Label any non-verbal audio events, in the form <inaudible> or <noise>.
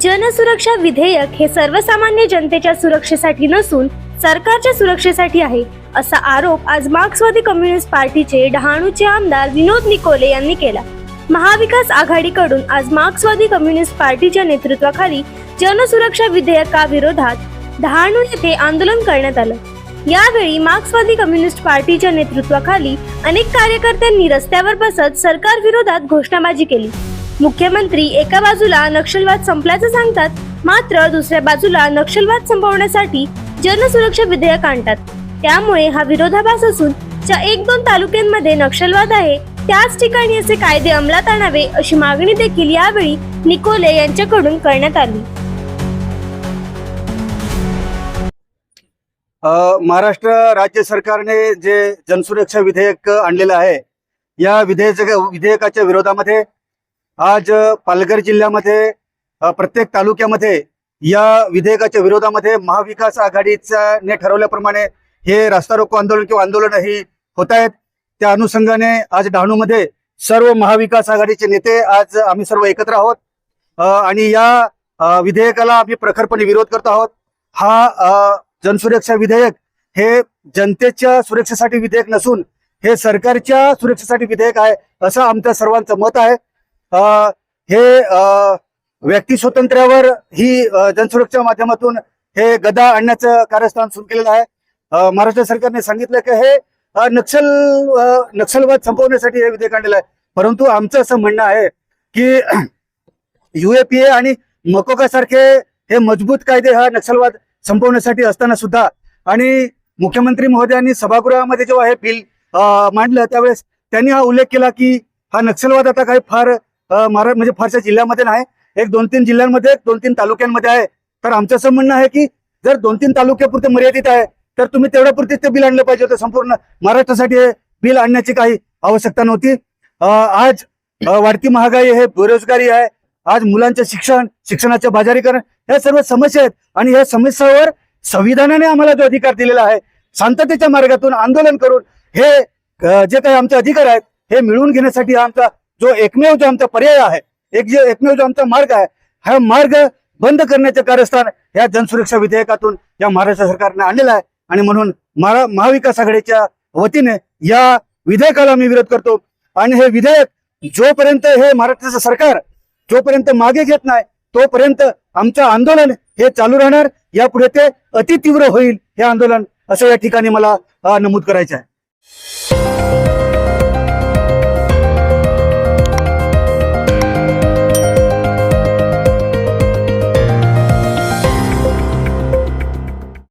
जनसुरक्षा विधेयक हे सर्वसामान्य जनतेच्या सुरक्षेसाठी नसून सरकारच्या सुरक्षेसाठी आहे असा आरोप आज मार्क्सवादी कम्युनिस्ट पार्टीचे डहाणूचे आमदार विनोद निकोले यांनी केला. महाविकास आघाडीकडून आज मार्क्सवादी कम्युनिस्ट पार्टीच्या नेतृत्वाखाली जनसुरक्षा विधेयकाविरोधात डहाणू येथे आंदोलन करण्यात आलं. यावेळी मार्क्सवादी कम्युनिस्ट पार्टीच्या नेतृत्वाखाली अनेक कार्यकर्त्यांनी रस्त्यावर बसत सरकार विरोधात घोषणाबाजी केली. मुख्यमंत्री एका बाजूला नक्षलवाद संपल्याचं सांगतात मात्र दुसऱ्या बाजूला नक्षलवाद संपवण्यासाठी जनसुरक्षा विधेयक आणतात. त्यामुळे हा विरोधाभास असून ज्या एक दोन तालुक्यांमध्ये नक्षलवाद आहे त्याच ठिकाणी असे कायदे अंमलात आणावे अशी मागणी देखील यावेळी निकोले यांच्याकडून करण्यात आली. महाराष्ट्र राज्य सरकारने जे जनसुरक्षा विधेयक आणलेलं आहे या विधेयक विधेयकाच्या विरोधामध्ये आज पालघर जिल्ह्यामध्ये प्रत्येक तालुक्यामध्ये या विधेयकाच्या विरोधामध्ये महाविकास आघाडीचा ने ठरवल्याप्रमाणे हे रास्ता रोको आंदोलन किंवा आंदोलन ही होत आहेत. त्या अनुषंगाने आज डहाणूमध्ये सर्व महाविकास आघाडीचे नेते आज आम्ही सर्व एकत्र आहोत. आणि या विधेयकाला आम्ही प्रखरपणे विरोध करतो आहोत. हा जनसुरक्षा विधेयक हे जनतेच्या सुरक्षेसाठी विधेयक नसून हे सरकारच्या सुरक्षेसाठी विधेयक आहे असं आमच्या सर्वांचं मत आहे. हे व्यक्ती स्वातंत्र्यावर ही अ, जनसुरक्षा माध्यमातून हे गदा आणण्याचं कार्यस्थान सुरू केलेलं आहे. महाराष्ट्र सरकारने सांगितलं की हे नक्षल नक्षलवाद संपवण्यासाठी हे विधेयक आणलेलं आहे. परंतु आमचं असं म्हणणं आहे की <clears throat> युएपीए आणि मकोका सारखे हे मजबूत कायदे हा नक्षलवाद संपवण्यासाठी असताना सुद्धा आणि मुख्यमंत्री महोदयांनी सभागृहामध्ये जेव्हा हे बिल मांडलं त्यावेळेस त्यांनी हा उल्लेख केला की हा नक्षलवाद आता काही फार अ, म्हणजे फारशा जिल्ह्यामध्ये नाही एक दोन तीन जिल्ह्यांमध्ये दोन तीन तालुक्यांमध्ये आहे. तर आमचं असं म्हणणं आहे की जर दोन तीन तालुक्यापुरते मर्यादित आहे तर तुम्ही तेवढ्यापुरतेच ते बिल आणलं पाहिजे होतं. संपूर्ण महाराष्ट्रासाठी हे बिल आणण्याची काही आवश्यकता नव्हती. आज वाढती महागाई आहे बेरोजगारी आहे. आज मुलांचे शिक्षण शिक्षणाचे बाजारीकरण या सर्व समस्या आहेत. आणि या समस्यावर संविधानाने आम्हाला जो अधिकार दिलेला आहे शांततेच्या मार्गातून आंदोलन करून हे जे काही आमचे अधिकार आहेत हे मिळवून घेण्यासाठी आमचा जो एकमेव जो आमचा पर्याय आहे एक जे एकमेव जो आमचा मार्ग आहे हा मार्ग बंद करण्याचे कार्यस्थान या जनसुरक्षा विधेयकातून या महाराष्ट्र सरकारने आणलेला आहे. आणि म्हणून महा महाविकास आघाडीच्या वतीने या विधेयकाला मी विरोध करतो. आणि हे विधेयक जोपर्यंत हे महाराष्ट्राचं सरकार जोपर्यंत मागे घेत नाही तोपर्यंत आमचं आंदोलन हे चालू राहणार. यापुढे ते अति तीव्र होईल हे आंदोलन असं या ठिकाणी मला नमूद करायचं आहे.